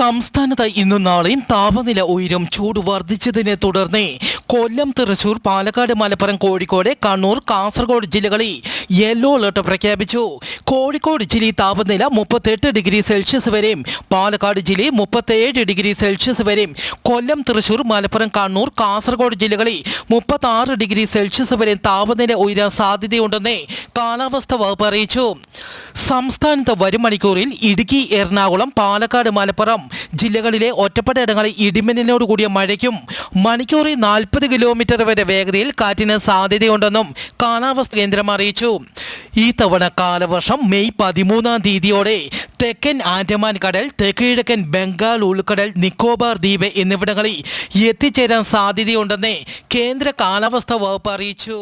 സംസ്ഥാനത്ത് ഇന്നും നാളെയും താപനില ഉയരും. ചൂട് വർദ്ധിച്ചതിനെ തുടർന്ന് കൊല്ലം തൃശൂർ പാലക്കാട് മലപ്പുറം കോഴിക്കോട് കണ്ണൂർ കാസർഗോഡ് ജില്ലകളിൽ യെല്ലോ അലർട്ട് പ്രഖ്യാപിച്ചു. കോഴിക്കോട് ജില്ലയിൽ താപനില മുപ്പത്തെട്ട് ഡിഗ്രി സെൽഷ്യസ് വരെയും പാലക്കാട് ജില്ലയിൽ മുപ്പത്തേഴ് ഡിഗ്രി സെൽഷ്യസ് വരെയും കൊല്ലം തൃശൂർ മലപ്പുറം കണ്ണൂർ കാസർഗോഡ് ജില്ലകളിൽ മുപ്പത്തി ഡിഗ്രി സെൽഷ്യസ് വരെയും താപനില ഉയരാൻ സാധ്യതയുണ്ടെന്ന് കാലാവസ്ഥ വകുപ്പ് അറിയിച്ചു. സംസ്ഥാനത്ത് വരും മണിക്കൂറിൽ ഇടുക്കി എറണാകുളം പാലക്കാട് മലപ്പുറം ജില്ലകളിലെ ഒറ്റപ്പെട്ട ഇടങ്ങളിൽ ഇടിമിന്നലിനോട് കൂടിയ മഴയ്ക്കും മണിക്കൂറിൽ നാൽപ്പത് കിലോമീറ്റർ വരെ വേഗതയിൽ കാറ്റിന് സാധ്യതയുണ്ടെന്നും കാലാവസ്ഥ കേന്ദ്രം അറിയിച്ചു. ഈ തവണ കാലവർഷം മെയ് പതിമൂന്നാം തീയതിയോടെ തെക്കൻ ആൻഡമാൻ കടൽ തെക്കുകിഴക്കൻ ബംഗാൾ ഉൾക്കടൽ നിക്കോബാർ ദ്വീപ് എന്നിവിടങ്ങളിൽ എത്തിച്ചേരാൻ സാധ്യതയുണ്ടെന്ന് കേന്ദ്ര കാലാവസ്ഥാ വകുപ്പ് അറിയിച്ചു.